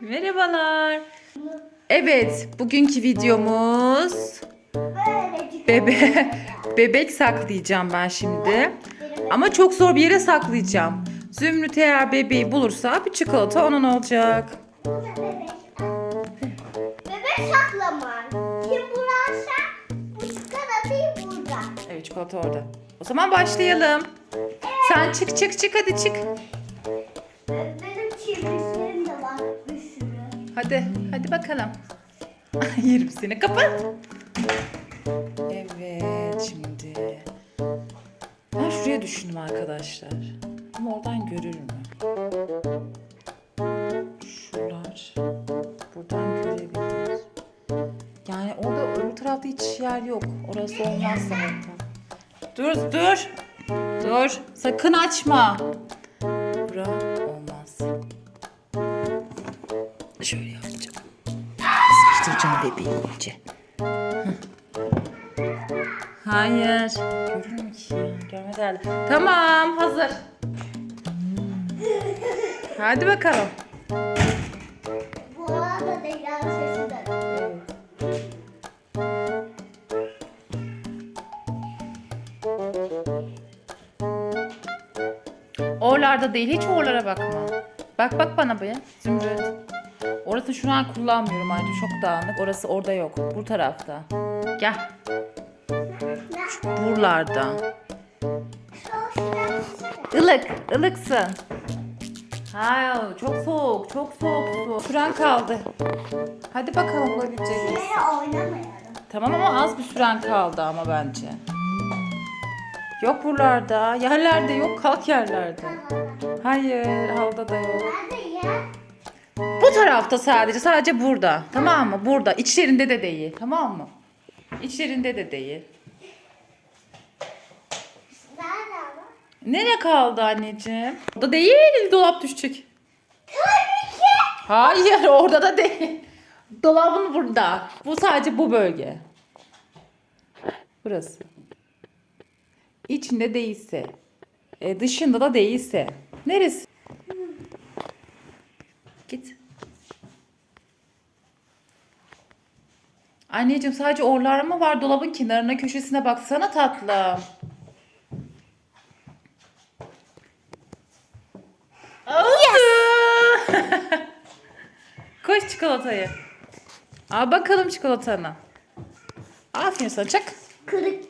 Merhabalar. Evet, bugünkü videomuz bebe bebek saklayacağım ben şimdi. Ama çok zor bir yere saklayacağım. Zümrüt eğer bebeği bulursa bir çikolata onun olacak. bebek. Saklama. Kim burası? Bu çikolatayı burada. Evet, çikolata orada. O zaman başlayalım. Sen çık çık çık hadi çık. Hadi, hadi bakalım. Yerim seni. Kapat. Evet, şimdi. Ben şuraya düşündüm arkadaşlar. Ama oradan görür mü? Şuralar. Buradan görebilir. Yani orada öbür tarafta hiç yer yok. Orası olmaz zaten. Dur, dur. Dur. Sakın açma. Bura Şöyle yapacağım. Sıkıştıracağım bebeği iyice. Hayır. Görür mü ki? Görmedi herhalde. Tamam hazır. Hadi bakalım. Bu arada Leyla sesi de. Oralarda değil hiç oralara bakma. Bak bak bana be Zümrüt. Orası şu an kullanmıyorum ayrıca çok dağınık. Orası orada yok. Bu tarafta. Gel. Buralarda. Ilık, ılıksın. Hayır, çok soğuk, çok soğuk su. Süren kaldı. Hadi bakalım bulabilecek misin? Oynamayalım. Tamam ama az bir süren kaldı ama bence. Yok buralarda, yerlerde yok, kalk yerlerde. Hayır, halda da yok. Bu tarafta sadece, sadece burada. Tamam mı? Burada. İçlerinde de değil. Tamam mı? İçlerinde de değil. Nereye kaldı anneciğim? Orada değil, dolap düşecek. Tabii ki. Hayır, orada da değil. Dolabın burada. Bu sadece bu bölge. Burası. İçinde değilse, e, dışında da değilse. Neresi? Git. Anneciğim sadece oralar mı var? Dolabın kenarına köşesine baksana tatlım. Oldu. Koş çikolatayı. Al bakalım çikolatanı. Aferin sana çak. Kırık